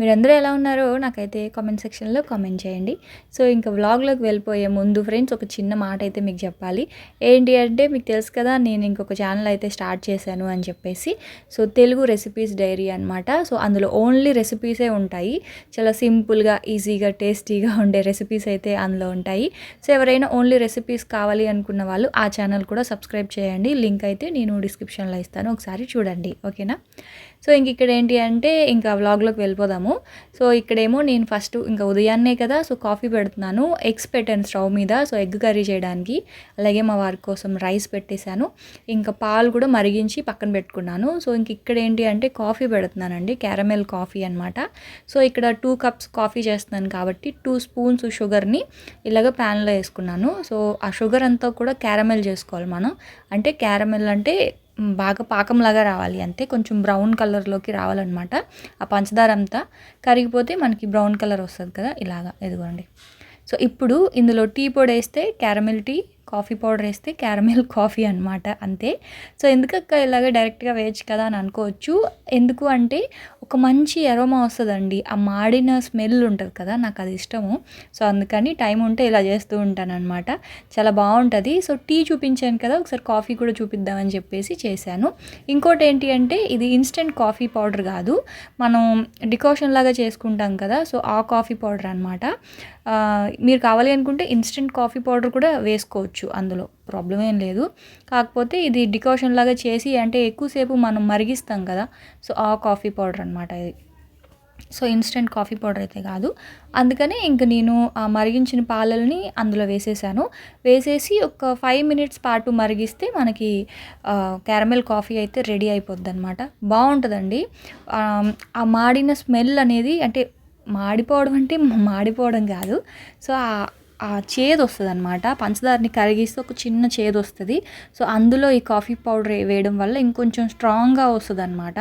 మీరందరూ ఎలా ఉన్నారో నాకైతే కామెంట్ సెక్షన్లో కామెంట్ చేయండి. సో ఇంకా వ్లాగ్లోకి వెళ్ళిపోయే ముందు ఫ్రెండ్స్ ఒక చిన్న మాట అయితే మీకు చెప్పాలి. ఏంటి అంటే మీకు తెలుసు కదా నేను ఇంకొక ఛానల్ అయితే స్టార్ట్ చేశాను అని చెప్పేసి. సో తెలుగు రెసిపీస్ డైరీ అనమాట సో అందులో ఓన్లీ రెసిపీసే ఉంటాయి. చాలా సింపుల్గా ఈజీగా టేస్టీగా ఉండే రెసిపీస్ అయితే అందులో ఉంటాయి. సో ఎవరైనా ఓన్లీ రెసిపీస్ కావాలి అనుకున్న వాళ్ళు ఆ ఛానల్ కూడా సబ్స్క్రైబ్ చేయండి. లింక్ అయితే నేను డిస్క్రిప్షన్లో ఇస్తాను. ఒకసారి చూడండి. ఓకేనా? సో ఇంక ఇక్కడ ఏంటి అంటే ఇంకా వ్లాగ్లోకి వెళ్ళిపోదాము. సో ఇక్కడేమో నేను ఫస్ట్ ఇంకా ఉదయాన్నే కదా సో కాఫీ పెడుతున్నాను. ఎగ్స్ పెట్టాను స్టవ్ మీద సో ఎగ్ కర్రీ చేయడానికి. అలాగే మా వారి కోసం రైస్ పెట్టేశాను. ఇంకా పాలు కూడా మరిగించి పక్కన పెట్టుకున్నాను. సో ఇంక ఇక్కడ ఏంటి అంటే కాఫీ పెడుతున్నానండి క్యారమెల్ కాఫీ అనమాట సో ఇక్కడ టూ కప్స్ కాఫీ చేస్తున్నాను కాబట్టి టూ స్పూన్స్ షుగర్ని ఇలాగ ప్యాన్లో వేసుకున్నాను. సో ఆ షుగర్ అంతా కూడా క్యారమెల్ చేసుకోవాలి మనం. అంటే క్యారమెల్ అంటే బాగా పాకంలాగా రావాలి అంతే కొంచెం బ్రౌన్ కలర్లోకి రావాలన్నమాట. ఆ పంచదార అంతా కరిగిపోతే మనకి బ్రౌన్ కలర్ వస్తుంది కదా ఇలాగా ఎదుగోండి సో ఇప్పుడు ఇందులో టీ పొడి వేస్తే క్యారమెల్ టీ కాఫీ పౌడర్ వేస్తే క్యారమెల్ కాఫీ అనమాట అంతే. సో ఎందుకక్క ఇలాగ డైరెక్ట్గా వేయచ్చు కదా అని అనుకోవచ్చు. ఎందుకు అంటే ఒక మంచి ఎరోమా వస్తుందండి. ఆ మాడిన స్మెల్ ఉంటుంది కదా నాకు అది ఇష్టము. సో అందుకని టైం ఉంటే ఇలా చేస్తూ ఉంటాను అనమాట చాలా బాగుంటుంది. సో టీ చూపించాను కదా ఒకసారి కాఫీ కూడా చూపిద్దామని చెప్పేసి చేశాను. ఇంకోటి ఏంటి అంటే ఇది ఇన్స్టెంట్ కాఫీ పౌడర్ కాదు. మనం డికాషన్ లాగా చేసుకుంటాం కదా సో ఆ కాఫీ పౌడర్ అనమాట మీరు కావాలి అనుకుంటే ఇన్స్టెంట్ కాఫీ పౌడర్ కూడా వేసుకోవచ్చు అందులో. ప్రాబ్లం ఏం లేదు. కాకపోతే ఇది డికాషన్ లాగా చేసి అంటే ఎక్కువసేపు మనం మరిగిస్తాం కదా. సో ఆ కాఫీ పౌడర్ అనమాట ఇది. సో ఇన్స్టెంట్ కాఫీ పౌడర్ అయితే కాదు. అందుకనే ఇంక నేను ఆ మరిగించిన పాలల్ని అందులో వేసేసాను. వేసేసి ఒక ఫైవ్ మినిట్స్ పాటు మరిగిస్తే మనకి క్యారమెల్ కాఫీ అయితే రెడీ అయిపోద్ది అనమాట బాగుంటుందండి ఆ మాడిన స్మెల్ అనేది అంటే మాడిపోవడం అంటే మాడిపోవడం కాదు. సో ఆ చేదు వస్తుంది అనమాట పంచదారని కరిగిస్తే ఒక చిన్న చేదు వస్తుంది సో అందులో ఈ కాఫీ పౌడర్ వేయడం వల్ల ఇంకొంచెం స్ట్రాంగ్గా వస్తుంది అనమాట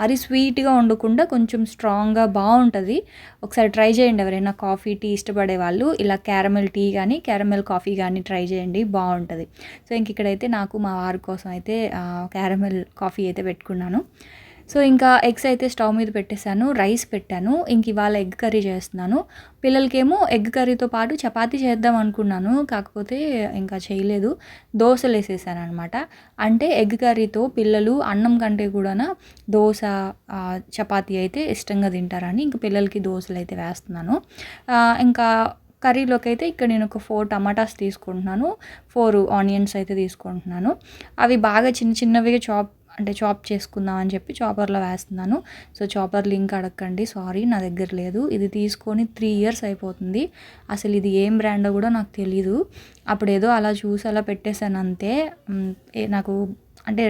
మరీ స్వీట్గా ఉండకుండా కొంచెం స్ట్రాంగ్గా బాగుంటుంది ఒకసారి ట్రై చేయండి ఎవరైనా కాఫీ టీ ఇష్టపడే వాళ్ళు. ఇలా క్యారమెల్ టీ కానీ క్యారమెల్ కాఫీ కానీ ట్రై చేయండి బాగుంటుంది సో ఇంక ఇక్కడైతే నాకు మా వారి కోసం అయితే క్యారమెల్ కాఫీ అయితే పెట్టుకున్నాను. సో ఇంకా ఎగ్స్ అయితే స్టవ్ మీద పెట్టేశాను రైస్ పెట్టాను ఇంక ఇవాళ ఎగ్ కర్రీ చేస్తున్నాను. పిల్లలకేమో ఎగ్ కర్రీతో పాటు చపాతీ చేద్దాం అనుకున్నాను కాకపోతే ఇంకా చేయలేదు. దోశలు వేసేసాను అనమాట అంటే ఎగ్ కర్రీతో పిల్లలు అన్నం కంటే కూడా దోశ చపాతీ అయితే ఇష్టంగా తింటారని ఇంక పిల్లలకి దోశలు అయితే వేస్తున్నాను. ఇంకా కర్రీలోకి అయితే ఇక్కడ నేను ఒక ఫోర్ టమాటాస్ తీసుకుంటున్నాను ఫోర్ ఆనియన్స్ అయితే తీసుకుంటున్నాను. అవి బాగా చిన్న చిన్నవిగా చాప్ అంటే చాప్ చేసుకుందాం అని చెప్పి చాపర్లో వేస్తున్నాను. సో చాపర్ లింక్ అడగండి సారీ నా దగ్గర లేదు. ఇది తీసుకొని త్రీ ఇయర్స్ అయిపోతుంది. అసలు ఇది ఏం బ్రాండో కూడా నాకు తెలీదు. అప్పుడు ఏదో అలా చూసి అలా పెట్టేశాను అంతే. నాకు అంటే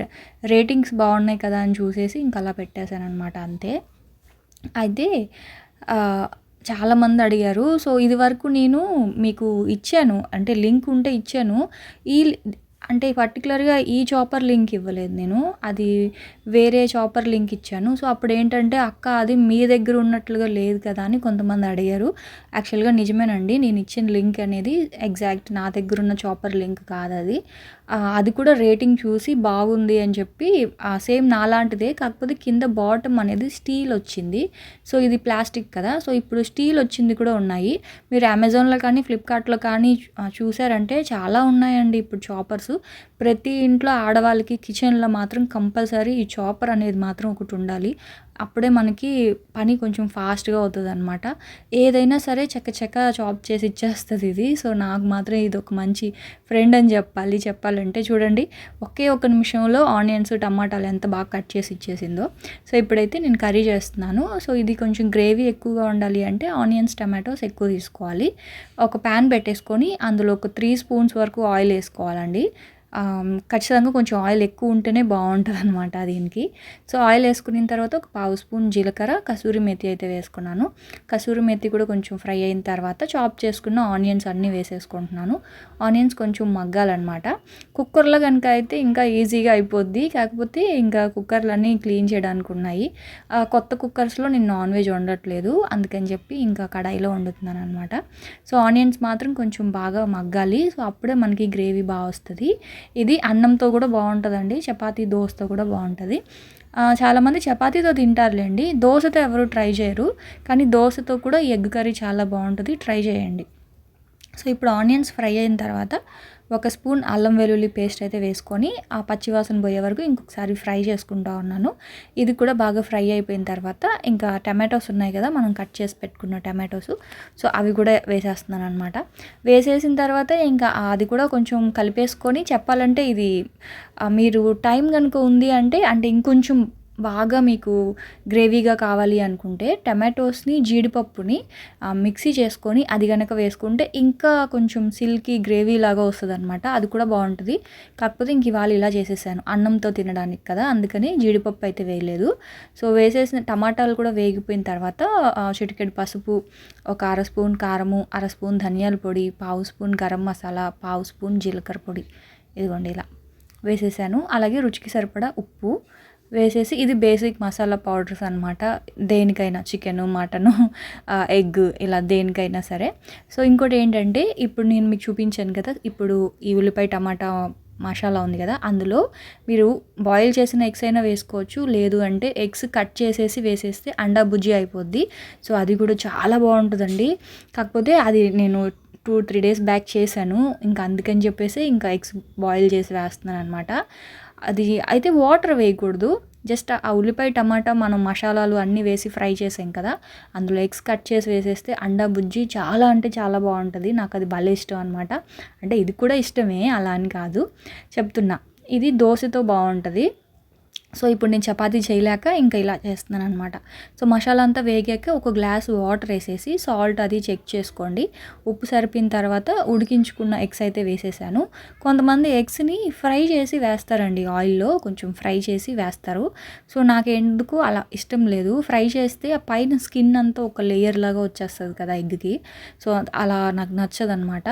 రేటింగ్స్ బాగున్నాయి కదా అని చూసేసి ఇంకా అలా పెట్టేశాను అనమాట అంతే. అయితే చాలామంది అడిగారు. సో ఇది వరకు నేను మీకు ఇచ్చాను. అంటే లింక్ ఉంటే ఇచ్చాను. ఈ అంటే పర్టికులర్గా ఈ చాపర్ లింక్ ఇవ్వలేదు నేను. అది వేరే చాపర్ లింక్ ఇచ్చాను. సో అప్పుడు ఏంటంటే అక్క అది మీ దగ్గర ఉన్నట్లుగా లేదు కదా అని కొంతమంది అడిగారు. యాక్చువల్గా నిజమేనండి. నేను ఇచ్చిన లింక్ అనేది ఎగ్జాక్ట్ నా దగ్గర ఉన్న చాపర్ లింక్ కాదు అది. అది కూడా రేటింగ్ చూసి బాగుంది అని చెప్పి సేమ్ నాలాంటిదే. కాకపోతే కింద బాటమ్ అనేది స్టీల్ వచ్చింది. సో ఇది ప్లాస్టిక్ కదా. సో ఇప్పుడు స్టీల్ వచ్చింది కూడా ఉన్నాయి. మీరు అమెజాన్లో కానీ ఫ్లిప్కార్ట్లో కానీ చూసారంటే చాలా ఉన్నాయండి ఇప్పుడు చాపర్స్ ప్రతి ఇంట్లో ఆడవాళ్ళకి కిచెన్లో మాత్రం కంపల్సరీ ఈ చాపర్ అనేది మాత్రం ఒకటి ఉండాలి. అప్పుడే మనకి పని కొంచెం ఫాస్ట్గా అవుతుంది అనమాట ఏదైనా సరే చెక్క చెక్క చాప్ చేసి ఇచ్చేస్తుంది ఇది. సో నాకు మాత్రం ఇది ఒక మంచి ఫ్రెండ్ అని చెప్పాలి. చెప్పాలంటే చూడండి ఒకే ఒక నిమిషంలో ఆనియన్స్ టమాటాలు ఎంత బాగా కట్ చేసి ఇచ్చేసిందో. సో ఇప్పుడైతే నేను కర్రీ చేస్తున్నాను. సో ఇది కొంచెం గ్రేవీ ఎక్కువగా ఉండాలి అంటే ఆనియన్స్ టమాటోస్ ఎక్కువ తీసుకోవాలి. ఒక ప్యాన్ పెట్టేసుకొని అందులో ఒక త్రీ స్పూన్స్ వరకు ఆయిల్ వేసుకోవాలండి. ఖచ్చితంగా కొంచెం ఆయిల్ ఎక్కువ ఉంటేనే బాగుంటుంది అనమాట దీనికి. సో ఆయిల్ వేసుకున్న తర్వాత ఒక పావు స్పూన్ జీలకర్ర కసూరి మెతి అయితే వేసుకున్నాను. కసూరి మెతి కూడా కొంచెం ఫ్రై అయిన తర్వాత చాప్ చేసుకున్న ఆనియన్స్ అన్నీ వేసేసుకుంటున్నాను. ఆనియన్స్ కొంచెం మగ్గాలన్నమాట. కుక్కర్లో కనుక అయితే ఇంకా ఈజీగా అయిపోద్ది. కాకపోతే ఇంకా కుక్కర్లన్నీ క్లీన్ చేయడానికి ఉన్నాయి. కొత్త కుక్కర్స్లో నేను నాన్ వెజ్ వండట్లేదు. అందుకని చెప్పి ఇంకా కడాయిలో వండుతున్నాను అనమాట సో ఆనియన్స్ మాత్రం కొంచెం బాగా మగ్గాలి. సో అప్పుడే మనకి గ్రేవీ బాగా వస్తుంది. ఇది అన్నంతో కూడా బాగుంటుందండి చపాతీ దోశతో కూడా బాగుంటుంది. చాలామంది చపాతీతో తింటారులేండి దోశతో ఎవరు ట్రై చేయరు కానీ దోశతో కూడా ఎగ్ కర్రీ చాలా బాగుంటుంది ట్రై చేయండి. సో ఇప్పుడు ఆనియన్స్ ఫ్రై అయిన తర్వాత ఒక స్పూన్ అల్లం వెల్లుల్లి పేస్ట్ అయితే వేసుకొని ఆ పచ్చివాసన పోయే వరకు ఇంకొకసారి ఫ్రై చేసుకుంటా ఉన్నాను. ఇది కూడా బాగా ఫ్రై అయిపోయిన తర్వాత ఇంకా టమాటోస్ ఉన్నాయి కదా మనం కట్ చేసి పెట్టుకున్న టమాటోస్. సో అవి కూడా వేసేస్తున్నాను అనమాట వేసేసిన తర్వాత ఇంకా అది కూడా కొంచెం కలిపేసుకొని చెప్పాలంటే ఇది మీరు టైం కనుక ఉంది అంటే అంటే ఇంకొంచెం బాగా మీకు గ్రేవీగా కావాలి అనుకుంటే టమాటోస్ని జీడిపప్పుని మిక్సీ చేసుకొని అది కనుక వేసుకుంటే ఇంకా కొంచెం సిల్కీ గ్రేవీ లాగా వస్తుంది అనమాట అది కూడా బాగుంటుంది. కాకపోతే ఇంక ఇవాళ ఇలా చేసేసాను. అన్నంతో తినడానికి కదా అందుకని జీడిపప్పు అయితే వేయలేదు. సో వేసేసిన టమాటాలు కూడా వేగిపోయిన తర్వాత చిటికెడు పసుపు ఒక అర స్పూన్ కారము అర స్పూన్ ధనియాల పొడి పావు స్పూన్ గరం మసాలా పావు స్పూన్ జీలకర్ర పొడి ఇదిగోండి ఇలా వేసేసాను. అలాగే రుచికి సరిపడా ఉప్పు వేసేసి ఇది బేసిక్ మసాలా పౌడర్స్ అనమాట దేనికైనా చికెను మటను ఎగ్ ఇలా దేనికైనా సరే. సో ఇంకోటి ఏంటంటే ఇప్పుడు నేను మీకు చూపించాను కదా ఇప్పుడు ఈ ఉల్లిపాయ టమాటా మసాలా ఉంది కదా అందులో మీరు బాయిల్ చేసిన ఎగ్స్ అయినా వేసుకోవచ్చు. లేదు అంటే ఎగ్స్ కట్ చేసేసి వేసేస్తే అండా బుజ్జి అయిపోద్ది. సో అది కూడా చాలా బాగుంటుందండి. కాకపోతే అది నేను టూ త్రీ డేస్ బ్యాక్ చేశాను. ఇంకా అందుకని చెప్పేసి ఇంకా ఎగ్స్ బాయిల్ చేసి వేస్తున్నాను అనమాట అది అయితే వాటర్ వేయకూడదు. జస్ట్ ఆ ఉల్లిపాయ టమాటా మనం మసాలాలు అన్నీ వేసి ఫ్రై చేసాం కదా. అందులో ఎగ్స్ కట్ చేసి వేసేస్తే అండా బుజ్జి చాలా అంటే చాలా బాగుంటుంది. నాకు అది భలే ఇష్టం అనమాట అంటే ఇది కూడా ఇష్టమే అలా అని కాదు. చెప్తున్నా. ఇది దోశతో బాగుంటుంది. సో ఇప్పుడు నేను చపాతీ చేయలేక ఇంకా ఇలా చేస్తున్నాను అనమాట సో మసాలా అంతా వేగాక ఒక గ్లాస్ వాటర్ వేసేసి సాల్ట్ అది చెక్ చేసుకోండి. ఉప్పు సరిపోయిన తర్వాత ఉడికించుకున్న ఎగ్స్ అయితే వేసేసాను. కొంతమంది ఎగ్స్ని ఫ్రై చేసి వేస్తారండి ఆయిల్లో కొంచెం ఫ్రై చేసి వేస్తారు. సో నాకు ఎందుకు అలా ఇష్టం లేదు. ఫ్రై చేస్తే ఆ పైన స్కిన్ అంతా ఒక లేయర్ లాగా వచ్చేస్తుంది కదా ఎగ్కి. సో అలా నాకు నచ్చదనమాట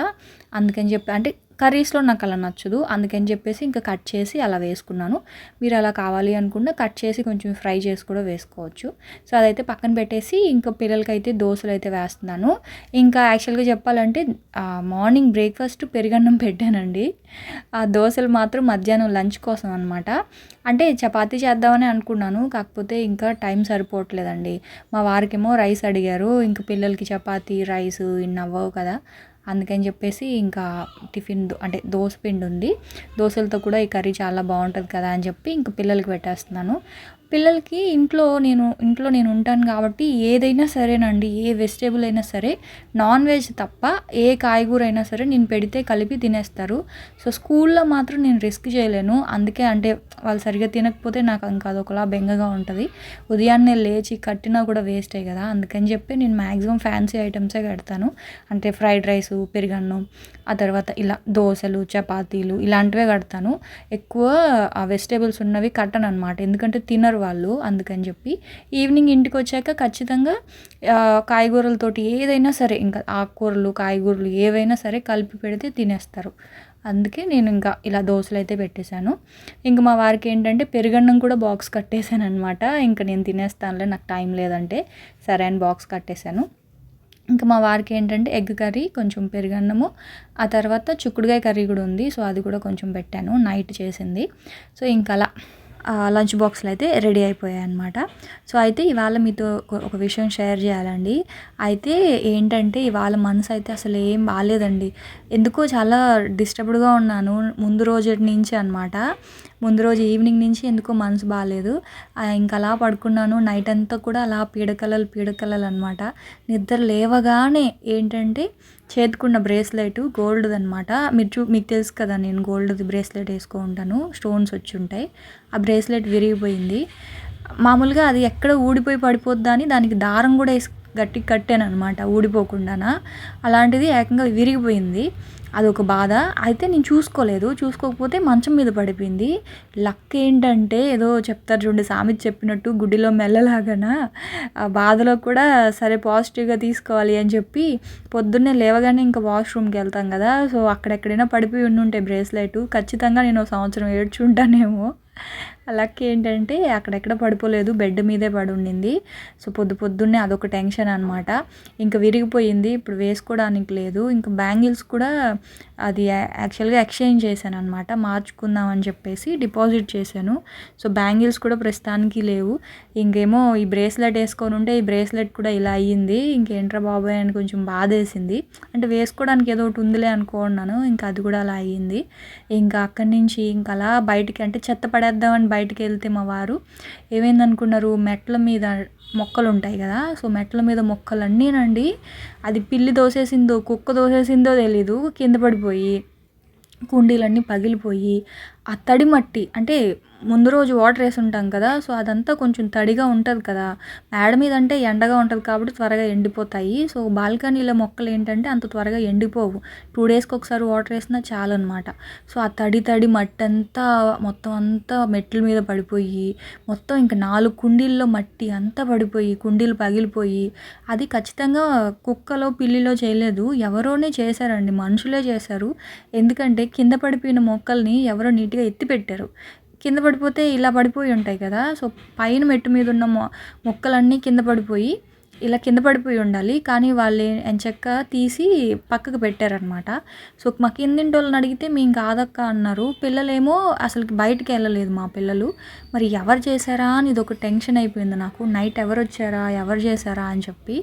అందుకని చెప్పి అంటే కర్రీస్లో నాకు అలా నచ్చదు. అందుకని చెప్పేసి ఇంకా కట్ చేసి అలా వేసుకున్నాను. మీరు అలా కావాలి అనుకుంటే కట్ చేసి కొంచెం ఫ్రై చేసి కూడా వేసుకోవచ్చు. సో అదైతే పక్కన పెట్టేసి ఇంకా పిల్లలకైతే దోశలు అయితే వేస్తున్నాను. ఇంకా యాక్చువల్గా చెప్పాలంటే మార్నింగ్ బ్రేక్ఫాస్ట్ పెరుగన్నం పెట్టానండి. ఆ దోశలు మాత్రం మధ్యాహ్నం లంచ్ కోసం అనమాట అంటే చపాతీ చేద్దామని అనుకున్నాను. కాకపోతే ఇంకా టైం సరిపోవట్లేదండి. మా వారికేమో రైస్ అడిగారు. ఇంకా పిల్లలకి చపాతీ రైస్ ఇన్ని అవ్వవు కదా. అందుకని చెప్పేసి ఇంకా టిఫిన్ అంటే దోశ పిండి ఉంది. దోశలతో కూడా ఈ కర్రీ చాలా బాగుంటుంది కదా అని చెప్పి ఇంకా పిల్లలకి పెట్టేస్తున్నాను. పిల్లలకి ఇంట్లో నేను ఇంట్లో నేను ఉంటాను కాబట్టి ఏదైనా సరేనండి ఏ వెజిటేబుల్ అయినా సరే నాన్ వెజ్ తప్ప ఏ కాయగూర అయినా సరే నేను పెడితే కలిపి తినేస్తారు. సో స్కూల్లో మాత్రం నేను రిస్క్ చేయలేను. అందుకే అంటే వాళ్ళు సరిగ్గా తినకపోతే నాకు ఇంకా అదొకలా బెంగగా ఉంటుంది. ఉదయాన్నే లేచి కట్టినా కూడా వేస్టే కదా. అందుకని చెప్పి నేను మ్యాక్సిమం ఫ్యాన్సీ ఐటమ్సే కడతాను. అంటే ఫ్రైడ్ రైస్ పెరుగన్నం ఆ తర్వాత ఇలా దోశలు చపాతీలు ఇలాంటివే కడతాను. ఎక్కువ ఆ వెజిటేబుల్స్ ఉన్నవి కట్టను అనమాట ఎందుకంటే తినరు. వాళ్ళు అందుకని చెప్పి ఈవినింగ్ ఇంటికి వచ్చాక ఖచ్చితంగా కాయగూరలతోటి ఏదైనా సరే ఇంకా ఆకుకూరలు కాయగూరలు ఏవైనా సరే కలిపి పెడితే తినేస్తారు. అందుకే నేను ఇంకా ఇలా దోశలు అయితే పెట్టేశాను. ఇంకా మా వారికి ఏంటంటే పెరుగన్నం కూడా బాక్స్ కట్టేశాను అనమాట ఇంకా నేను తినేస్తానులే నాకు టైం లేదంటే సరే అని బాక్స్ కట్టేశాను. ఇంకా మా వారికి ఏంటంటే ఎగ్ కర్రీ కొంచెం పెరుగన్నము ఆ తర్వాత చుక్కుడుగాయ కర్రీ కూడా ఉంది. సో అది కూడా కొంచెం పెట్టాను నైట్ చేసింది. సో ఇంకా అలా లంచ్ బాక్స్లు అయితే రెడీ అయిపోయాయి అనమాట సో అయితే ఇవాళ మీతో ఒక విషయం షేర్ చేయాలండి. అయితే ఏంటంటే ఇవాళ మనసు అయితే అసలు ఏం బాగాలేదండి ఎందుకో చాలా డిస్టర్బ్డ్గా ఉన్నాను ముందు రోజు నుంచి అనమాట ముందు రోజు ఈవినింగ్ నుంచి ఎందుకో మనసు బాగాలేదు ఇంకా అలా పడుకున్నాను. నైట్ అంతా కూడా అలా పీడకలలు పీడకలలు అనమాట నిద్ర లేవగానే ఏంటంటే చేతుకున్న బ్రేస్లెట్ గోల్డ్ అనమాట మీరు చూ మీకు తెలుసు కదా నేను గోల్డ్ది బ్రేస్లెట్ వేసుకుంటాను. స్టోన్స్ వచ్చి ఉంటాయి. ఆ బ్రేస్లెట్ విరిగిపోయింది. మామూలుగా అది ఎక్కడ ఊడిపోయి పడిపోద్దా అని దానికి దారం కూడా వేసి గట్టి కట్టాను అనమాట ఊడిపోకుండానా. అలాంటిది ఏకంగా విరిగిపోయింది. అదొక బాధ. అయితే నేను చూసుకోలేదు. చూసుకోకపోతే మంచం మీద పడిపోయింది. లక్ ఏంటంటే ఏదో చెప్తారు చూడండి సామెత చెప్పినట్టు గుడిలో మెల్లలాగానా? ఆ బాధలో కూడా సరే పాజిటివ్గా తీసుకోవాలి అని చెప్పి పొద్దున్నే లేవగానే ఇంకా వాష్రూమ్కి వెళ్తాం కదా. సో అక్కడెక్కడైనా పడిపోయి ఉండుంటే బ్రేస్లెట్. ఖచ్చితంగా నేను సంవత్సరం ఏడ్చుంటానేమో. లక్ ఏంటంటే అక్కడెక్కడ పడిపోలేదు బెడ్ మీదే పడి ఉండింది సో పొద్దు పొద్దున్నే అదొక టెన్షన్ అనమాట ఇంకా విరిగిపోయింది ఇప్పుడు వేసుకోవడానికి లేదు. ఇంకా బ్యాంగిల్స్ కూడా అది యాక్చువల్గా ఎక్స్చేంజ్ చేశాను అనమాట మార్చుకుందాం అని చెప్పేసి డిపాజిట్ చేశాను. సో బ్యాంగిల్స్ కూడా ప్రస్తుతానికి లేవు. ఇంకేమో ఈ బ్రేస్లెట్ వేసుకొని ఉంటే ఈ బ్రేస్లెట్ కూడా ఇలా అయ్యింది. ఇంకేంట్రా బాబాయ్ అని కొంచెం బాధ వేసింది అంటే వేసుకోవడానికి ఏదో ఒకటి ఉందిలే అనుకున్నాను ఇంకా అది కూడా అలా అయ్యింది. ఇంకా అక్కడి నుంచి ఇంకా అలా బయటికి అంటే చెత్త పడేద్దామని బయటికి వెళ్తే మా వారు ఏమైందనుకున్నారు మెట్ల మీద మొక్కలు ఉంటాయి కదా సో మెట్ల మీద మొక్కలన్నీనండి అది పిల్లి దోసేసిందో కుక్క దోసేసిందో తెలీదు కింద పడిపోయి కుండీలన్నీ పగిలిపోయి ఆ తడి మట్టి అంటే ముందు రోజు వాటర్ వేసి ఉంటాం కదా సో అదంతా కొంచెం తడిగా ఉంటుంది కదా. మేడ మీద అంటే ఎండగా ఉంటుంది కాబట్టి త్వరగా ఎండిపోతాయి. సో బాల్కనీలో మొక్కలు ఏంటంటే అంత త్వరగా ఎండిపోవు. టూ డేస్కి ఒకసారి వాటర్ వేసినా చాలు అనమాట సో ఆ తడి తడి మట్టి అంతా మొత్తం అంతా మెట్ల మీద పడిపోయి మొత్తం ఇంకా నాలుగు కుండీల్లో మట్టి అంతా పడిపోయి కుండీలు పగిలిపోయి అది ఖచ్చితంగా కుక్కలో పిల్లిలో చేయలేదు. ఎవరోనే చేశారండి. మనుషులే చేశారు. ఎందుకంటే కింద పడిపోయిన మొక్కల్ని ఎవరో నీట్గా ఎత్తి పెట్టారు. కింద పడిపోతే ఇలా పడిపోయి ఉంటాయి కదా. సో పైన మెట్టు మీద ఉన్న మొ మొక్కలన్నీ కింద పడిపోయి ఇలా కింద పడిపోయి ఉండాలి. కానీ వాళ్ళు ఎంచక్క తీసి పక్కకు పెట్టారనమాట సో మా కిందింటి వాళ్ళని అడిగితే మేము కాదక్క అన్నారు. పిల్లలేమో అసలు బయటికి వెళ్ళలేదు మా పిల్లలు. మరి ఎవరు చేశారా అని ఇది ఒక టెన్షన్ అయిపోయింది నాకు. నైట్ ఎవరు వచ్చారా ఎవరు చేశారా అని చెప్పి.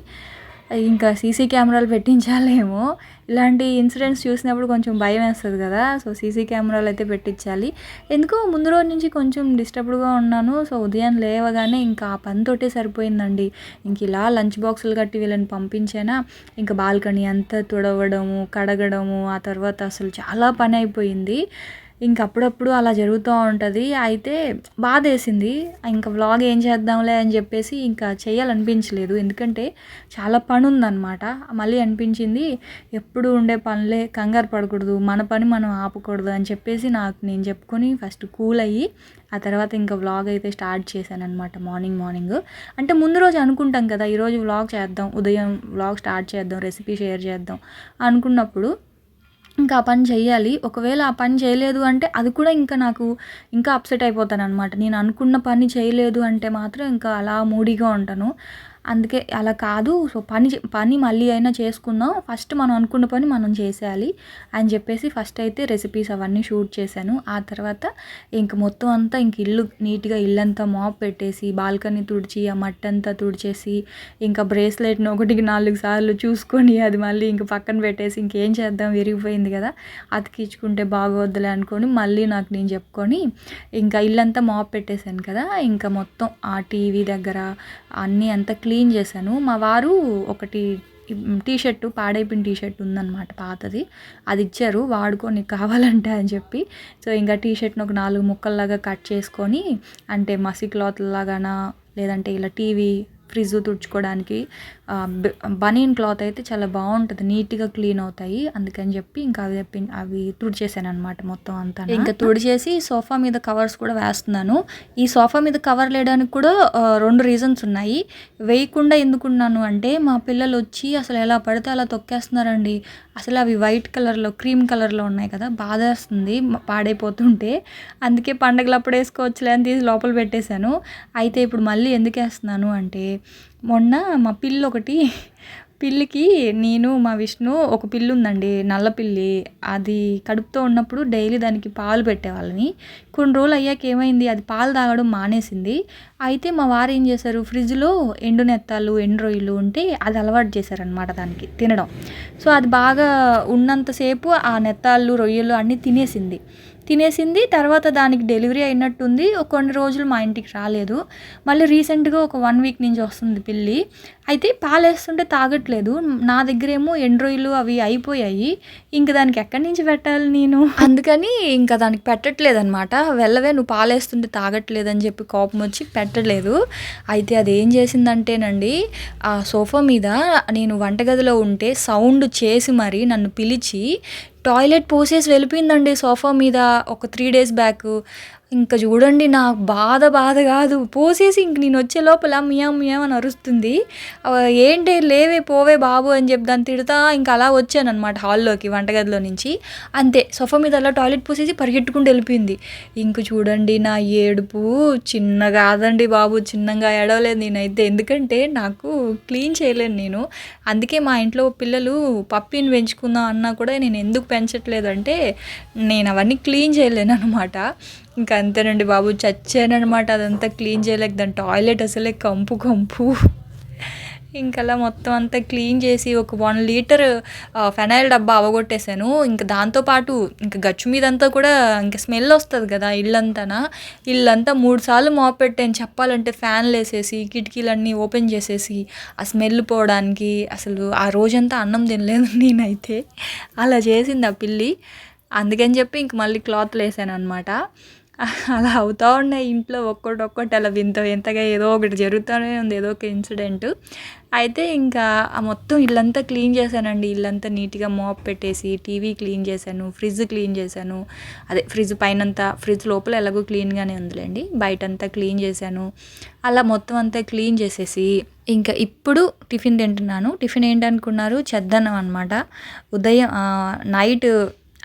ఇంకా సీసీ కెమెరాలు పెట్టించాలేమో. ఇలాంటి ఇన్సిడెంట్స్ చూసినప్పుడు కొంచెం భయం వేస్తుంది కదా. సో సీసీ కెమెరాలు అయితే పెట్టించాలి. ఎందుకో ముందు రోజు నుంచి కొంచెం డిస్టర్బ్డ్గా ఉన్నాను. సో ఉదయం లేవగానే ఇంకా ఆ పనితోటే సరిపోయిందండి. ఇంక ఇలా లంచ్ బాక్సులు కట్టి వీళ్ళని పంపించానా. ఇంకా బాల్కనీ అంతా తుడవడము కడగడము ఆ తర్వాత అసలు చాలా పని అయిపోయింది. ఇంక అప్పుడప్పుడు అలా జరుగుతూ ఉంటుంది. అయితే బాధ వేసింది ఇంకా వ్లాగ్ ఏం చేద్దాంలే అని చెప్పేసి ఇంకా చేయాలనిపించలేదు ఎందుకంటే చాలా పని ఉందన్నమాట మళ్ళీ అనిపించింది ఎప్పుడు ఉండే పనులే కంగారు పడకూడదు మన పని మనం ఆపకూడదు అని చెప్పేసి నాకు నేను చెప్పుకొని ఫస్ట్ కూల్ అయ్యి ఆ తర్వాత ఇంకా వ్లాగ్ అయితే స్టార్ట్ చేశాను అనమాట మార్నింగ్ మార్నింగ్. అంటే ముందు రోజు అనుకుంటాం కదా ఈరోజు వ్లాగ్ చేద్దాం ఉదయం వ్లాగ్ స్టార్ట్ చేద్దాం రెసిపీ షేర్ చేద్దాం అనుకున్నప్పుడు ఇంకా ఆ పని చేయాలి ఒకవేళ ఆ పని చేయలేదు అంటే అది కూడా ఇంకా నాకు ఇంకా అప్సెట్ అయిపోతాను అనమాట నేను అనుకున్న పని చేయలేదు అంటే మాత్రం ఇంకా అలా మూడీగా ఉంటాను. అందుకే అలా కాదు. సో పని పని మళ్ళీ అయినా చేసుకుందాం. ఫస్ట్ మనం అనుకున్న పని మనం చేసేయాలి అని చెప్పేసి ఫస్ట్ అయితే రెసిపీస్ అవన్నీ షూట్ చేశాను. ఆ తర్వాత ఇంక మొత్తం అంతా ఇంక ఇల్లు నీట్గా ఇల్లంతా మాప్ పెట్టేసి బాల్కనీ తుడిచి ఆ మట్టి అంతా తుడిచేసి ఇంకా బ్రేస్లెట్ని ఒకటికి నాలుగు సార్లు చూసుకొని అది మళ్ళీ ఇంక పక్కన పెట్టేసి ఇంకేం చేద్దాం విరిగిపోయింది కదా అతికించుకుంటే బాగోద్దులే అనుకొని మళ్ళీ నాకు నేను చెప్పుకొని ఇంకా ఇల్లంతా మాప్ పెట్టేశాను కదా. ఇంకా మొత్తం ఆ టీవీ దగ్గర అన్నీ అంతా క్లీన్ క్లీన్ చేశాను. మా వారు ఒకటి టీ షర్టు పాడైపోయిన టీ షర్ట్ ఉందన్నమాట పాతది. అది ఇచ్చారు వాడుకో నీకు కావాలంటే అని చెప్పి. సో ఇంకా టీ షర్ట్ని ఒక నాలుగు ముక్కల్లాగా కట్ చేసుకొని అంటే మసి క్లాత్ లాగానా లేదంటే ఇలా టీవీ ఫ్రిడ్జ్ తుడుచుకోవడానికి బనీన్ క్లాత్ అయితే చాలా బాగుంటుంది నీట్గా క్లీన్ అవుతాయి. అందుకని చెప్పి ఇంకా అవి తెప్పి- అవి తుడిచేసాను అనమాట మొత్తం అంతా ఇంకా తుడిచేసి సోఫా మీద కవర్స్ కూడా వేస్తున్నాను. ఈ సోఫా మీద కవర్ లేయడానికి కూడా రెండు రీజన్స్ ఉన్నాయి. వేయకుండా ఎందుకున్నాను అంటే మా పిల్లలు వచ్చి అసలు ఎలా పడితే అలా తొక్కేస్తున్నారండి. అసలు అవి వైట్ కలర్లో క్రీమ్ కలర్లో ఉన్నాయి కదా బాధేస్తుంది పాడైపోతుంటే. అందుకే పండగలప్పుడు వేసుకోవచ్చులే అని తీసి లోపల పెట్టేశాను. అయితే ఇప్పుడు మళ్ళీ ఎందుకు వేస్తున్నాను అంటే మొన్న మా పిల్లి ఒకటి పిల్లికి నేను మా విష్ణు ఒక పిల్లి ఉందండి నల్ల పిల్లి. అది కడుపుతో ఉన్నప్పుడు డైలీ దానికి పాలు పెట్టేవాళ్ళని. కొన్ని రోజులు అయ్యాక ఏమైంది అది పాలు తాగడం మానేసింది. అయితే మా వారు ఏం చేశారు ఫ్రిడ్జ్లో ఎండు నెత్తాలు ఎండు రొయ్యలు ఉంటే అది అలవాటు చేశారనమాట దానికి తినడం. సో అది బాగా ఉన్నంతసేపు ఆ నెత్తాలు రొయ్యలు అన్నీ తినేసింది. తినేసింది తర్వాత దానికి డెలివరీ అయినట్టుంది. ఒక కొన్ని రోజులు మా ఇంటికి రాలేదు. మళ్ళీ రీసెంట్గా ఒక వన్ వీక్ నుంచి వస్తుంది పిల్లి. అయితే పాలేస్తుంటే తాగట్లేదు. నా దగ్గరేమో ఎండ్రోయిలు అవి అయిపోయాయి. ఇంక దానికి ఎక్కడి నుంచి పెట్టాలి నేను? అందుకని ఇంకా దానికి పెట్టట్లేదు అనమాట వెళ్ళవే నువ్వు పాలేస్తుంటే తాగట్లేదు అని చెప్పి కోపం వచ్చి పెట్టలేదు. అయితే అది ఏం చేసిందంటేనండి ఆ సోఫా మీద నేను వంటగదిలో ఉంటే సౌండ్ చేసి మరి నన్ను పిలిచి టాయిలెట్ పోసేసి వెళ్ళిపోయిందండి సోఫా మీద ఒక త్రీ డేస్ బ్యాక్. ఇంకా చూడండి నాకు బాధ బాధ కాదు. పోసేసి ఇంక నేను వచ్చే లోపల మియా మియా అని అరుస్తుంది. ఏంటి లేవే పోవే బాబు అని చెప్పి దాన్ని తిడతా ఇంకా అలా వచ్చాను అనమాట హాల్లోకి వంటగదిలో నుంచి. అంతే సోఫా మీద అలా టాయిలెట్ పోసేసి పరిగెట్టుకుంటూ వెళ్ళిపోయింది. ఇంక చూడండి నా ఏడుపు చిన్న కాదండి బాబు చిన్నగా ఏడవలేదు నేనైతే. ఎందుకంటే నాకు క్లీన్ చేయలేను నేను. అందుకే మా ఇంట్లో పిల్లలు పప్పిని పెంచుకుందాం అన్నా కూడా నేను ఎందుకు పెంచట్లేదంటే నేను అవన్నీ క్లీన్ చేయలేను అనమాట ఇంకా అంతేనండి బాబు చచ్చానమాట అదంతా క్లీన్ చేయలేక దాని టాయిలెట్ అసలే కంపు కంపు. ఇంకలా అలా మొత్తం అంతా క్లీన్ చేసి ఒక వన్ లీటర్ ఫెనైల్ డబ్బా అవగొట్టేశాను. ఇంకా దాంతోపాటు ఇంకా గచ్చు మీదంతా కూడా ఇంకా స్మెల్ వస్తుంది కదా ఇల్లంతానా. ఇల్లంతా మూడు సార్లు మాప్ పెట్టాను. చెప్పాలంటే ఫ్యాన్లు వేసేసి కిటికీలన్నీ ఓపెన్ చేసేసి ఆ స్మెల్ పోవడానికి అసలు ఆ రోజంతా అన్నం తినలేదు నేనైతే. అలా చేసింది ఆ పిల్లి. అందుకని చెప్పి ఇంక మళ్ళీ క్లాత్లు వేసాను అనమాట అలా అవుతూ ఉన్నాయి ఇంట్లో ఒక్కటి ఒక్కటి అలా వింత వింతగా ఏదో ఒకటి జరుగుతూనే ఉంది ఏదో ఒక ఇన్సిడెంట్ అయితే ఇంకా ఆ మొత్తం ఇల్లంతా క్లీన్ చేశానండి. ఇల్లంతా నీట్గా మోప్ పెట్టేసి టీవీ క్లీన్ చేశాను ఫ్రిడ్జ్ క్లీన్ చేశాను. అదే ఫ్రిడ్జ్ పైనంతా ఫ్రిడ్జ్ లోపల ఎలాగో క్లీన్గానే ఉందిలేండి. బయటంతా క్లీన్ చేశాను. అలా మొత్తం అంతా క్లీన్ చేసేసి ఇంకా ఇప్పుడు టిఫిన్ తింటున్నాను. టిఫిన్ ఏంటనుకున్నారు? చెద్దన్నం అనమాట ఉదయం నైట్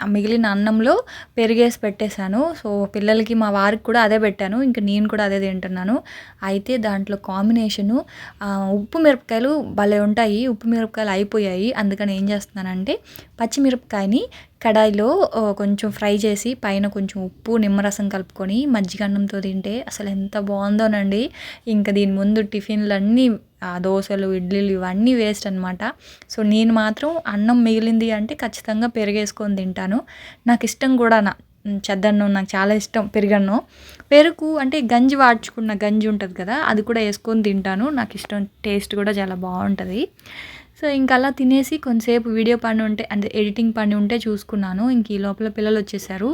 మిగిలిన అన్నంలో పెరిగేసి పెట్టేశాను. సో పిల్లలకి మా వారికి కూడా అదే పెట్టాను. ఇంకా నేను కూడా అదే తింటున్నాను. అయితే దాంట్లో కాంబినేషను ఉప్పు మిరపకాయలు భలే ఉంటాయి. ఉప్పు మిరపకాయలు అయిపోయాయి. అందుకని ఏం చేస్తున్నానంటే పచ్చిమిరపకాయని కడాయిలో కొంచెం ఫ్రై చేసి పైన కొంచెం ఉప్పు నిమ్మరసం కలుపుకొని మజ్జిగన్నంతో తింటే అసలు ఎంత బాగుందోనండి. ఇంకా దీని ముందు టిఫిన్లు అన్నీ ఆ, దోశలు ఇడ్లీలు ఇవన్నీ వేస్ట్ అనమాట సో నేను మాత్రం అన్నం మిగిలింది అంటే ఖచ్చితంగా పెరిగేసుకొని తింటాను. నాకు ఇష్టం కూడా నా చెద్దన్నం నాకు చాలా ఇష్టం పెరుగన్నం. పెరుగు అంటే గంజి వాడ్చుకున్న గంజి ఉంటుంది కదా అది కూడా వేసుకొని తింటాను. నాకు ఇష్టం టేస్ట్ కూడా చాలా బాగుంటుంది. సో ఇంకా అలా తినేసి కొంతసేపు వీడియో పని ఉంటే అంటే ఎడిటింగ్ పని ఉంటే చూసుకున్నాను. ఇంక ఈ లోపల పిల్లలు వచ్చేసారు.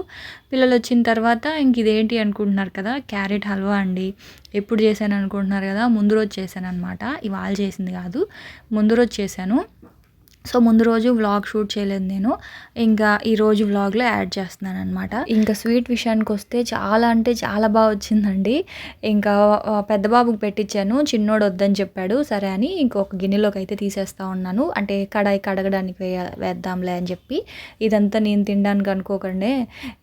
పిల్లలు వచ్చిన తర్వాత ఇంక ఇదేంటి అనుకుంటున్నారు కదా క్యారెట్ హల్వా అండి. ఎప్పుడు చేశాను అనుకుంటున్నారు కదా ముందు రోజు చేశాను అనమాట ఇవాళ చేసింది కాదు ముందు రోజు చేశాను. సో ముందు రోజు వ్లాగ్ షూట్ చేయలేదు నేను. ఇంకా ఈ రోజు వ్లాగ్లో యాడ్ చేస్తున్నాను అనమాట ఇంకా స్వీట్ విషయానికి వస్తే చాలా అంటే చాలా బాగా వచ్చిందండి. ఇంకా పెద్ద బాబుకి పెట్టించాను చిన్నోడు వద్దని చెప్పాడు. సరే అని ఇంకొక గిన్నెలోకి అయితే తీసేస్తా ఉన్నాను. అంటే కడాయి కడగడానికి వేయ వేద్దాంలే అని చెప్పి. ఇదంతా నేను తినడానికి అనుకోకండి.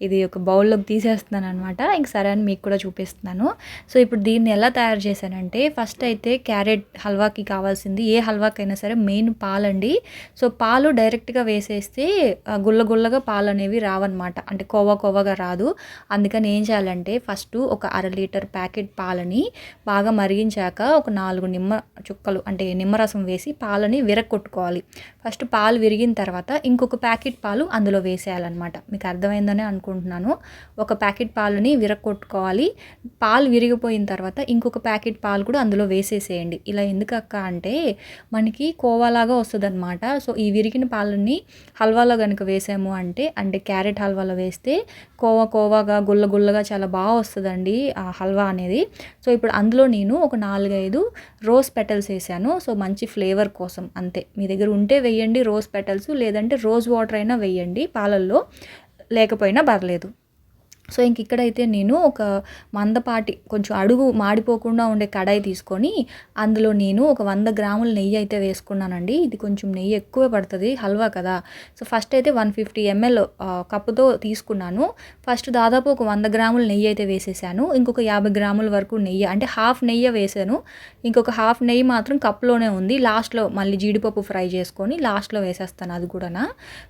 ఇది ఒక బౌల్లోకి తీసేస్తున్నాను అనమాట ఇంక సరే అని మీకు కూడా చూపిస్తున్నాను. సో ఇప్పుడు దీన్ని ఎలా తయారు చేశానంటే ఫస్ట్ అయితే క్యారెట్ హల్వాకి కావాల్సింది ఏ హల్వాకైనా సరే మెయిన్ పాలండి. సో పాలు డైరెక్ట్గా వేసేస్తే గుల్ల గుల్లగా పాలు అనేవి రావన్నమాట. అంటే కోవా కోవగా రాదు. అందుకని ఏం చేయాలంటే ఫస్ట్ ఒక అర లీటర్ ప్యాకెట్ పాలని బాగా మరిగించాక ఒక నాలుగు నిమ్మ చుక్కలు అంటే నిమ్మరసం వేసి పాలని విరగొట్టుకోవాలి. ఫస్ట్ పాలు విరిగిన తర్వాత ఇంకొక ప్యాకెట్ పాలు అందులో వేసేయాలన్నమాట. మీకు అర్థమైందని అనుకుంటున్నాను. ఒక ప్యాకెట్ పాలని విరగొట్టుకోవాలి. పాలు విరిగిపోయిన తర్వాత ఇంకొక ప్యాకెట్ పాలు కూడా అందులో వేసేసేయండి. ఇలా ఎందుకక్క అంటే మనకి కోవాలాగా వస్తుంది అనమాట సో ఈ విరిగిన పాలని హల్వాలో కనుక వేసాము అంటే అంటే క్యారెట్ హల్వాలో వేస్తే కోవా కోవాగా గుల్ల గుల్లగా చాలా బాగా వస్తుందండి ఆ హల్వా అనేది. సో ఇప్పుడు అందులో నేను ఒక నాలుగైదు రోజ్ పెటల్స్ వేసాను. సో మంచి ఫ్లేవర్ కోసం అంతే. మీ దగ్గర ఉంటే వేయండి రోజ్ పెటల్స్ లేదంటే రోజ్ వాటర్ అయినా వేయండి పాలల్లో లేకపోయినా పర్లేదు. సో ఇంక ఇక్కడైతే నేను ఒక మందపాటి కొంచెం అడుగు మాడిపోకుండా ఉండే కడాయి తీసుకొని అందులో నేను ఒక వంద గ్రాముల నెయ్యి అయితే వేసుకున్నానండి. ఇది కొంచెం నెయ్యి ఎక్కువ పడుతుంది హల్వా కదా. సో ఫస్ట్ అయితే వన్ ఫిఫ్టీ ఎంఎల్ కప్పుతో తీసుకున్నాను. ఫస్ట్ దాదాపు ఒక వంద గ్రాముల నెయ్యి అయితే వేసేసాను. ఇంకొక యాభై గ్రాముల వరకు నెయ్యి అంటే హాఫ్ నెయ్యి వేసాను. ఇంకొక హాఫ్ నెయ్యి మాత్రం కప్లోనే ఉంది. లాస్ట్లో మళ్ళీ జీడిపప్పు ఫ్రై చేసుకొని లాస్ట్లో వేసేస్తాను అది కూడా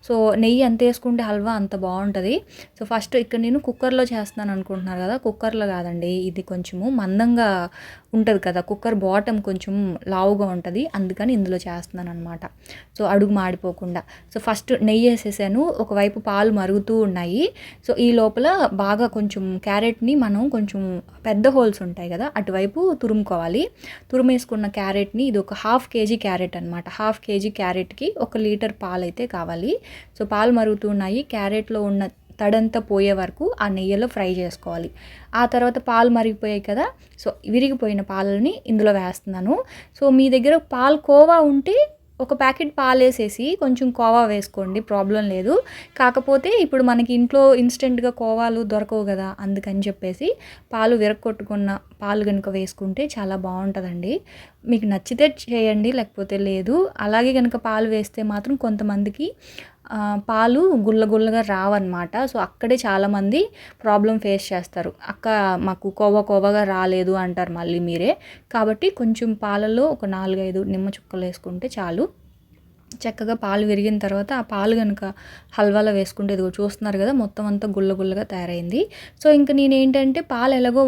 సో నెయ్యి ఎంత వేసుకుంటే హల్వా అంత బాగుంటుంది. సో ఫస్ట్ ఇక్కడ నేను కుక్కర్ కుక్కర్లో చేస్తున్నాను అనుకుంటున్నారు కదా కుక్కర్లో కాదండి. ఇది కొంచెము మందంగా ఉంటుంది కదా కుక్కర్ బాటమ్ కొంచెం లావుగా ఉంటుంది. అందుకని ఇందులో చేస్తున్నాను అనమాట సో అడుగు మాడిపోకుండా. సో ఫస్ట్ నెయ్యి వేసేసాను. ఒకవైపు పాలు మరుగుతూ ఉన్నాయి. సో ఈ లోపల బాగా కొంచెం క్యారెట్ని మనం కొంచెం పెద్ద హోల్స్ ఉంటాయి కదా అటువైపు తురుముకోవాలి. తురుమేసుకున్న క్యారెట్ని ఇది ఒక హాఫ్ కేజీ క్యారెట్ అనమాట హాఫ్ కేజీ క్యారెట్కి ఒక లీటర్ పాలు అయితే కావాలి. సో పాలు మరుగుతూ ఉన్నాయి. క్యారెట్లో ఉన్న తడంతా పోయే వరకు ఆ నెయ్యిలో ఫ్రై చేసుకోవాలి. ఆ తర్వాత పాలు మరిగిపోయాయి కదా సో విరిగిపోయిన పాలని ఇందులో వేస్తున్నాను. సో మీ దగ్గర పాలు కోవా ఉంటే ఒక ప్యాకెట్ పాలు వేసేసి కొంచెం కోవా వేసుకోండి ప్రాబ్లం లేదు. కాకపోతే ఇప్పుడు మనకి ఇంట్లో ఇన్స్టెంట్గా కోవాలు దొరకవు కదా అందుకని చెప్పేసి పాలు విరగొట్టుకున్న పాలు కనుక వేసుకుంటే చాలా బాగుంటుందండి. మీకు నచ్చితే చేయండి లేకపోతే లేదు. అలాగే కనుక పాలు వేస్తే మాత్రం కొంతమందికి పాలు గుల్ల గుల్లగా రావన్నమాట. సో అక్కడే చాలామంది ప్రాబ్లం ఫేస్ చేస్తారు. అక్క మాకు కోవ కోవగా రాలేదు అంటారు మళ్ళీ మీరే. కాబట్టి కొంచెం పాలలో ఒక నాలుగైదు నిమ్మ చుక్కలు వేసుకుంటే చాలు. చక్కగా పాలు విరిగిన తర్వాత ఆ పాలు కనుక హల్వాలో వేసుకుంటే ఇదిగో చూస్తున్నారు కదా మొత్తం అంతా గుల్ల గుల్లగా తయారైంది. సో ఇంకా నేను ఏంటంటే పాలు ఎలాగో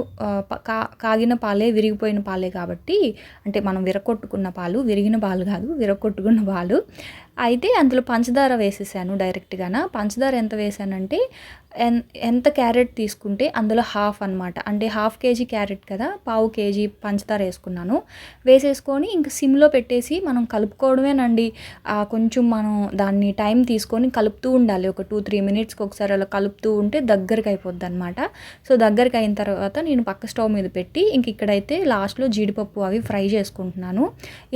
కా కాగిన పాలే విరిగిపోయిన పాలే కాబట్టి అంటే మనం విరగొట్టుకున్న పాలు విరిగిన పాలు కాదు విరగొట్టుకున్న పాలు అయితే అందులో పంచదార వేసేసాను డైరెక్ట్గాన. పంచదార ఎంత వేసానంటే ఎన్ ఎంత క్యారెట్ తీసుకుంటే అందులో హాఫ్ అన్నమాట. అంటే హాఫ్ కేజీ క్యారెట్ కదా పావు కేజీ పంచదార వేసుకున్నాను. వేసేసుకొని ఇంకా సిమ్లో పెట్టేసి మనం కలుపుకోవడమేనండి. కొంచెం మనం దాన్ని టైం తీసుకొని కలుపుతూ ఉండాలి. ఒక టూ త్రీ మినిట్స్కి ఒకసారి అలా కలుపుతూ ఉంటే దగ్గరికి అయిపోద్ది అనమాట సో దగ్గరికి అయిన తర్వాత నేను పక్క స్టవ్ మీద పెట్టి ఇంక ఇక్కడైతే లాస్ట్లో జీడిపప్పు అవి ఫ్రై చేసుకుంటున్నాను.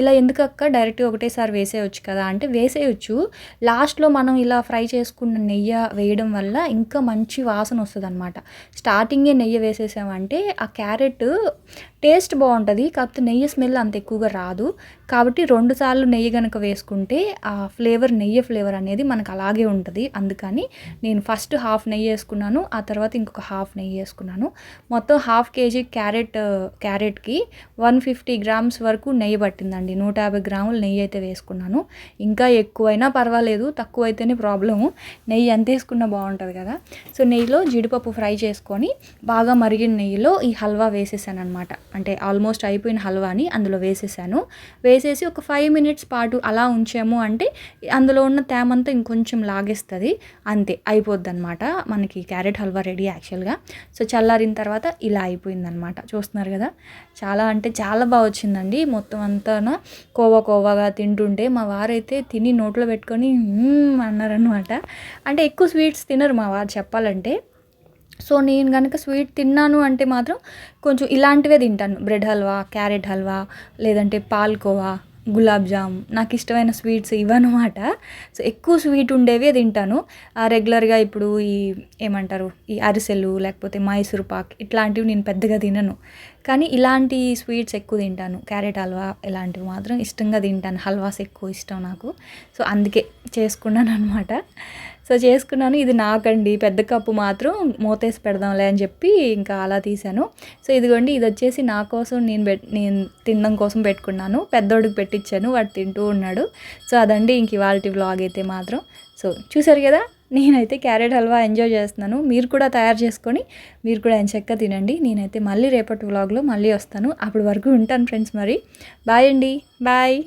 ఇలా ఎందుకక్క డైరెక్ట్గా ఒకటేసారి వేసేయచ్చు కదా అంటే వేసేయచ్చు. లాస్ట్లో మనం ఇలా ఫ్రై చేసుకున్న నెయ్యి వేయడం వల్ల ఇంకా మంచి వాసన వస్తుంది అనమాట స్టార్టింగే నెయ్యి వేసేసామంటే ఆ క్యారెట్ టేస్ట్ బాగుంటుంది కాకపోతే నెయ్యి స్మెల్ అంత ఎక్కువగా రాదు. కాబట్టి రెండు సార్లు నెయ్యి కనుక వేసుకుంటే ఆ ఫ్లేవర్ నెయ్యి ఫ్లేవర్ అనేది మనకు అలాగే ఉంటుంది. అందుకని నేను ఫస్ట్ హాఫ్ నెయ్యి వేసుకున్నాను ఆ తర్వాత ఇంకొక హాఫ్ నెయ్యి వేసుకున్నాను. మొత్తం హాఫ్ కేజీ క్యారెట్ క్యారెట్కి వన్ ఫిఫ్టీ గ్రామ్స్ వరకు నెయ్యి పట్టిందండి. నూట యాభై గ్రాములు నెయ్యి అయితే వేసుకున్నాను. ఇంకా ఎక్కువైనా పర్వాలేదు తక్కువ అయితేనే ప్రాబ్లము నెయ్యి ఎంత వేసుకున్నా బాగుంటుంది కదా. సో నెయ్యిలో జీడిపప్పు ఫ్రై చేసుకొని బాగా మరిగిన నెయ్యిలో ఈ హల్వా వేసేసాను అనమాట అంటే ఆల్మోస్ట్ అయిపోయిన హల్వాని అందులో వేసేసాను. వేసేసి ఒక ఫైవ్ మినిట్స్ పాటు అలా ఉంచాము అంటే అందులో ఉన్న తేమంతా ఇంకొంచెం లాగేస్తుంది. అంతే అయిపోద్ది అనమాట మనకి క్యారెట్ హల్వా రెడీ యాక్చువల్గా. సో చల్లారిన తర్వాత ఇలా అయిపోయిందనమాట చూస్తున్నారు కదా. చాలా అంటే చాలా బాగా వచ్చిందండి. మొత్తం అంతా కోవా కోవాగా తింటుంటే మా వారైతే తిని నోట్లో పెట్టుకొని అన్నారనమాట అంటే ఎక్కువ స్వీట్స్ తినరు మా వారు చెప్పాలంటే. సో నేను కనుక స్వీట్ తిన్నాను అంటే మాత్రం కొంచెం ఇలాంటివే తింటాను. బ్రెడ్ హల్వా క్యారెట్ హల్వా లేదంటే పాల్కోవా గులాబ్ జామ్ నాకు ఇష్టమైన స్వీట్స్ ఇవన్నమాట. సో ఎక్కువ స్వీట్ ఉండేవే తింటాను. ఆ, రెగ్యులర్గా ఇప్పుడు ఈ ఏమంటారు ఈ అరిసెలు లేకపోతే మైసూర్ పాక్ ఇట్లాంటివి నేను పెద్దగా తినను. కానీ ఇలాంటి స్వీట్స్ ఎక్కువ తింటాను. క్యారెట్ హల్వా ఇలాంటివి మాత్రం ఇష్టంగా తింటాను. హల్వాస్ ఎక్కువ ఇష్టం నాకు. సో అందుకే చేసుకున్నాను అనమాట సో చేసుకున్నాను. ఇది నాకండి. పెద్ద కప్పు మాత్రం మూతేసి పెడదాంలే అని చెప్పి ఇంకా అలా తీసాను సో ఇదిగోండి ఇది వచ్చేసి నా కోసం నేను పెట్ నేను తినడం కోసం పెట్టుకున్నాను. పెద్దోడికి పెట్టించాను వాడు తింటూ ఉన్నాడు. సో అదండి ఇంక ఇవాళ వ్లాగ్ అయితే మాత్రం. సో చూసారు కదా నేనైతే క్యారెట్ హల్వా ఎంజాయ్ చేస్తున్నాను. మీరు కూడా తయారు చేసుకొని మీరు కూడా ఎంచక్క తినండి. నేనైతే మళ్ళీ రేపటి వ్లాగ్లో మళ్ళీ వస్తాను. అప్పటి వరకు ఉంటాను ఫ్రెండ్స్ మరి. బాయ్ అండి. బాయ్.